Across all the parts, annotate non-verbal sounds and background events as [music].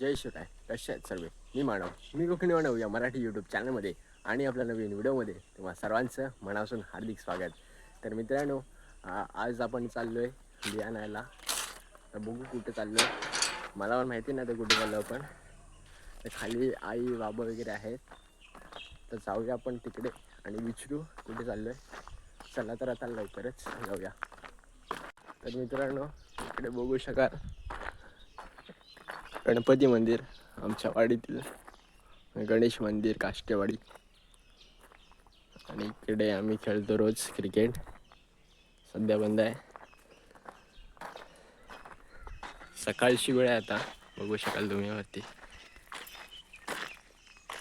जय शिवराय कसे आहेत सर्व? मी मानव. मी कोकणी मानव या मराठी यूट्यूब चॅनलमध्ये आणि आपल्या नवीन व्हिडिओमध्ये तेव्हा सर्वांचं मनापासून हार्दिक स्वागत. तर मित्रांनो आज आपण चाललो आहे बियाणायला तर बघू कुठं चाललो आहे मला पण माहिती नाही तर कुठे चाललो आपण. तर खाली आई बाबा वगैरे आहेत. तर जाऊया आपण तिकडे आणि विचारू कुठे चाललो आहे चला तर आता लवकरच जाऊया. तर मित्रांनो इकडे बघू शकाल. गणपती मंदिर आमच्या वाडीतील गणेश मंदिर काष्टेवाडी आणि इकडे आम्ही खेळतो रोज क्रिकेट. सध्या बंद आहे. सकाळची वेळ आहे आता. बघू शकाल तुम्ही वरती.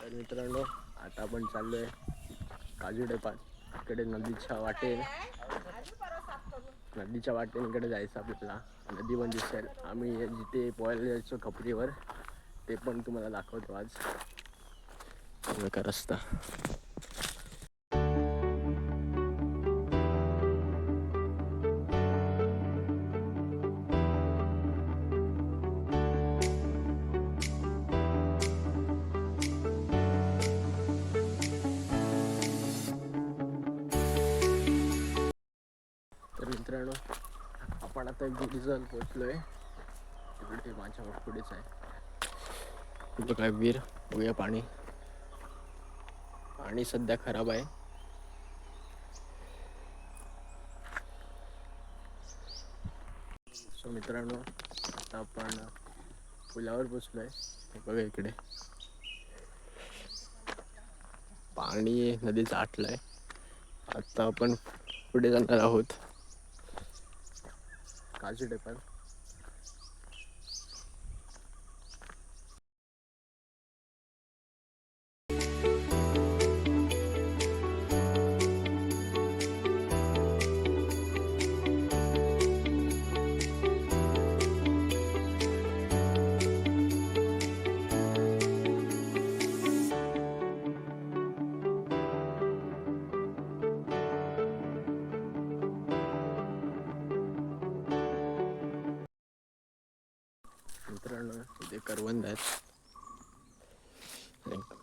तर मित्रांनो आता आपण चाललो आहे काजू डेपात इकडे नदीच्या वाटेन. नदीच्या वाटेन इकडे जायचं आपल्याला. नदी पण दिसेल. आम्ही जिथे पोहायला जायचो खपरीवर ते पण तुम्हाला दाखवतो आज. रस्ता. मित्रांनो आपण आता गुडीजल पोचलोय तिकडे माझ्या पुढेच आहे. बघा वीर उया पाणी. पाणी सध्या खराब आहे. सो मित्रांनो आता आपण पुलावर पोचलोय बघा इकडे. पाणी नदीचं आटलंय. आता आपण पुढे जाणार आहोत. माझी डेपात मित्रांनो इथे करवंद आहेत.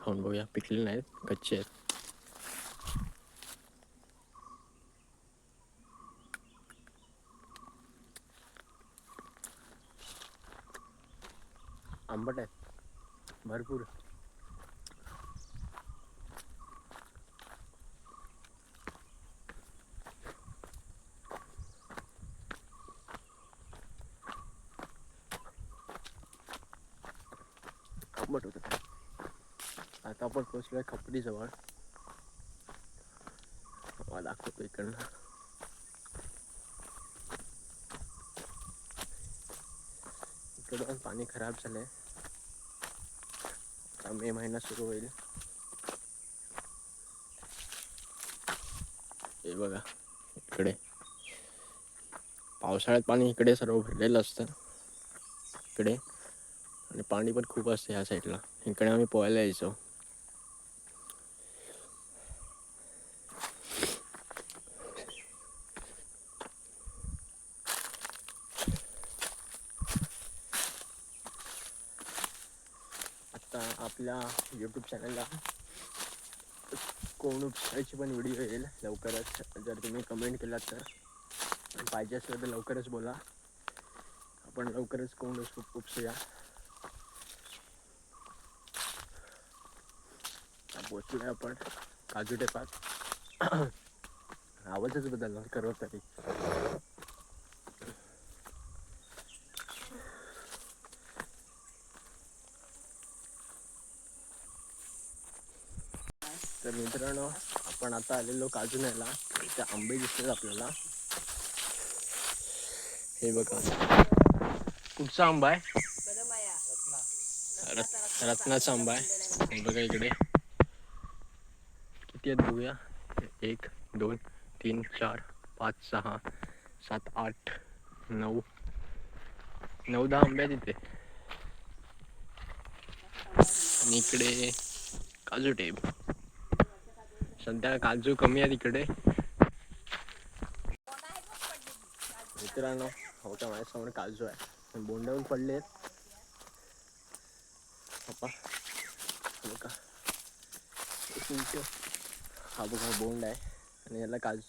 खाऊन बघूया पिकले नाहीत कच्चे आहेत. आंबट आहेत. भरपूर आंबट होत आता आपण पोहोचलो खपरी जवळ मला दाखवतो इकडनं. इकडं पण पाणी खराब झालंय. आता मे महिना सुरू होईल. हे बघा इकडे. पावसाळ्यात पाणी इकडे सर्व भरलेलं असतं. इकडे. आणि पाणी पण खूप असतं ह्या साईडला. इकडे आम्ही पोहायला यायचो. आपल्या यूट्यूब चॅनलला कोण उपसायची पण व्हिडिओ येईल लवकरच. जर तुम्ही कमेंट केलात तर. पाहिजे असलं तर लवकरच बोला. आपण लवकरच कोण उपसूया. आहे आपण. काजू टेपात. [clears throat] आवाजच बदल करत तरी मित्रांनो आपण आता आलेलो काजून यायला इथे आंबे दिसतात आपल्याला. हे बघा. कुठचा आंबा आहे? रत- रत्नाचा आंबा आहे. हे बघा इकडे. किती आहेत बघूया. एक दोन तीन चार पाच सहा सात आठ नऊ. नऊ दहा आंबे आहेत इथे. आणि इकडे काजू टेप. सध्या काजू कमी आहे तिकडे मित्रांनो हो का माझ्यासमोर काजू आहे. बोंडावून पडले पप्पा हा बघा. एक हा बघा बोंड आहे. आणि याला काजू.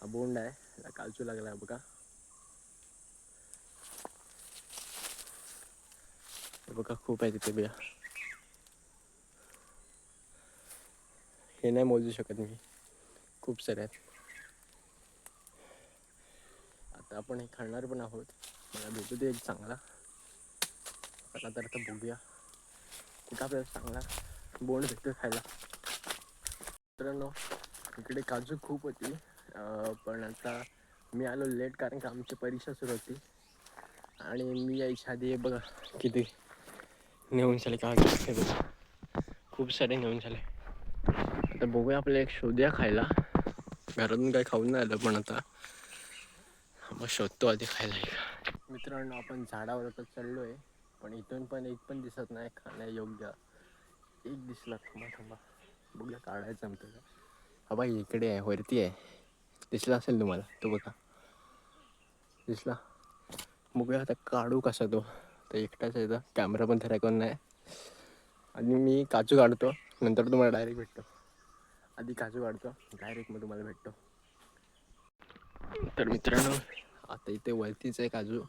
हा बोंड आहे. याला काजू लागला आहे बघा. बघा खूप आहे तिथे बिया. हे नाही मोजू शकत मी. खूप सारे आहेत. आता आपण हे खाणार पण आहोत. मला भेटू दे एक चांगला. चला तर आता बघूया. कुठं आपल्याला चांगला बोंड भेटतो खायला. मित्रांनो इकडे काजू खूप होती. पण आता मी आलो लेट कारण का आमची परीक्षा सुरू होती. आणि मी यायच्या आधी बघा किती नेऊन झाले काजू. खूप सारे नेऊन झाले. आता बघूया आपल्याला एक शोधूया खायला. घरातून काही खाऊन नाही आलं पण आता. मग शोधतो आधी खायला एक. मित्रांनो आपण झाडावर आता चढलो आहे पण इथून पण एक पण दिसत नाही खाण्या योग्य. एक दिसला थांबा थांबा. बघूया काढायचं आमचं हा बाई इकडे आहे वरती आहे. दिसला असेल तुम्हाला तो बघा. दिसला. बघूया आता काढू कसा तो. तर एकटाच आहे तर कॅमेरा पण धराय नाही. आणि मी काजू काढतो नंतर तुम्हाला डायरेक्ट भेटतो. आधी काजू काढतो. डायरेक्ट मग तुम्हाला भेटतो. तर मित्रांनो आता इथे वरतीच आहे काजू.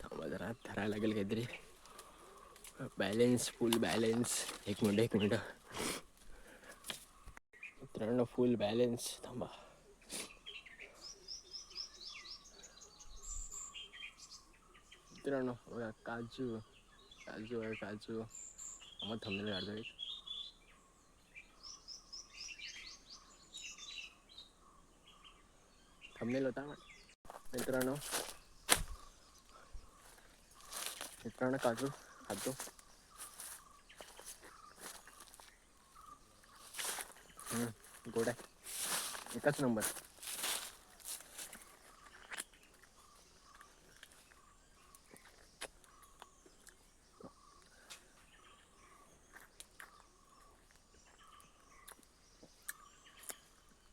थांबा जरा धरायला लागेल काहीतरी. बॅलेन्स फुल बॅलेन्स एक मिनिट एक मिनिट. मित्रांनो फुल बॅलेन्स थांबा. मित्रांनो काजू. काजू आहे काजू. मग थांबलेलं काढतो एक. थंबनेल होता मित्रांनो मित्रांनो काजू खातो हम्म, गोड आहे एकाच नंबर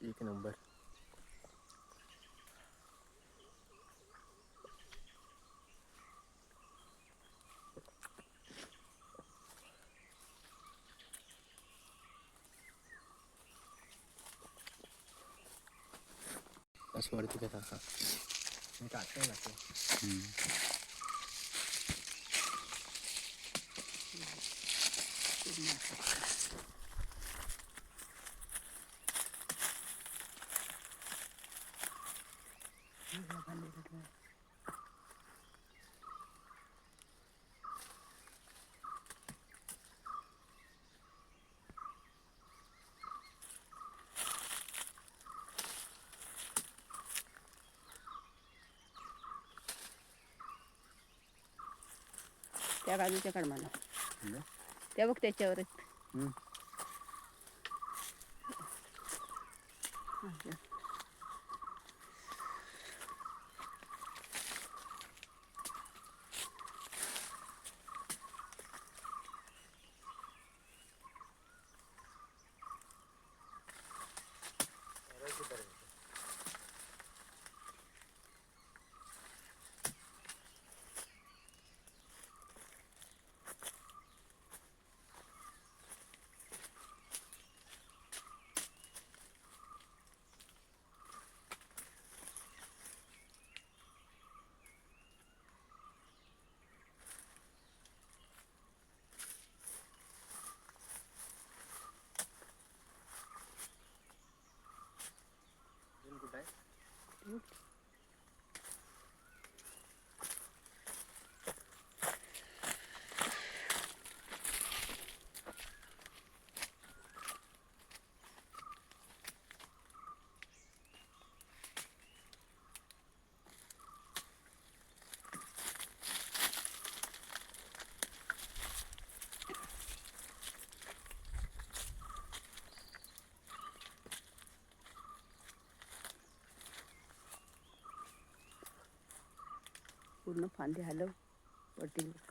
एक नंबर পাসওয়ার্ড থেকে থাকা এটা আছে নাকি হুম त्या बाजूच्या काढ मला त्या बघ त्याच्यावर हम्म. कुठं आहे पूर्ण फांदी हलव वरती बघ.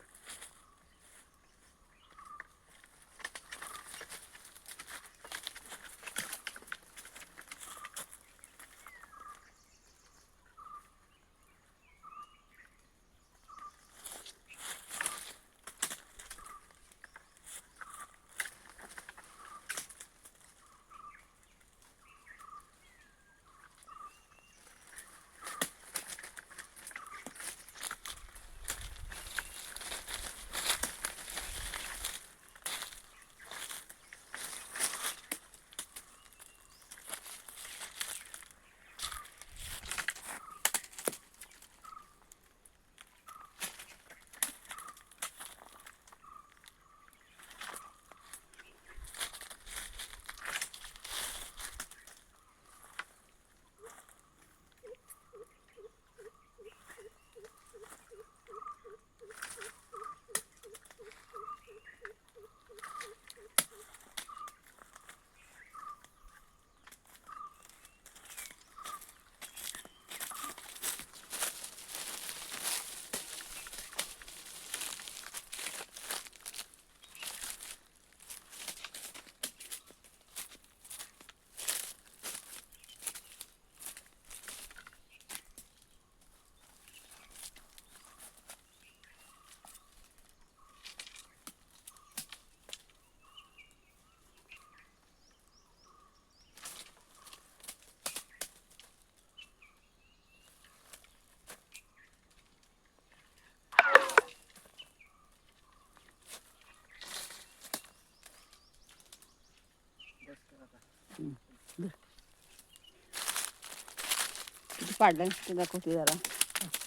किती पाडलं ते दाखवते जरा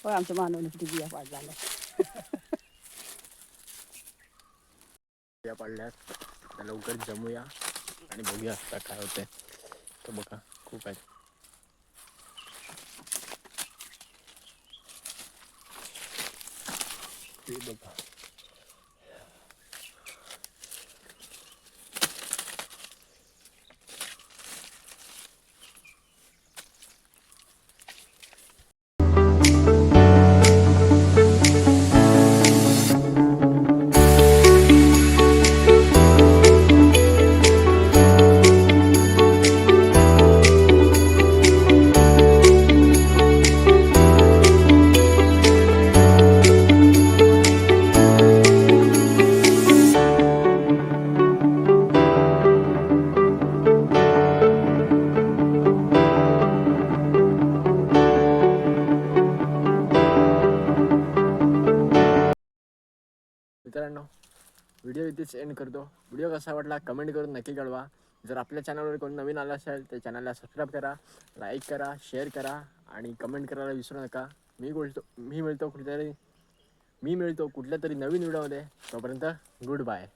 हो आमच्या मानवने किती बिया पाडला बिया पाडल्यात आता लवकर जमूया आणि बघूया आता काय होतंय तर बघा खूप आहे ते बघा मित्रांनो व्हिडिओ इथेच एंड करतो. व्हिडिओ कसा वाटला कमेंट करून नक्की कळवा. जर आपल्या चॅनलवर कोण नवीन आलं असेल तर चॅनलला सबस्क्राईब करा लाईक करा शेअर करा आणि कमेंट करायला विसरू नका. मी बोलतो मी मिळतो कुठेतरी मी मिळतो कुठल्या तरी नवीन व्हिडिओमध्ये तोपर्यंत गुड बाय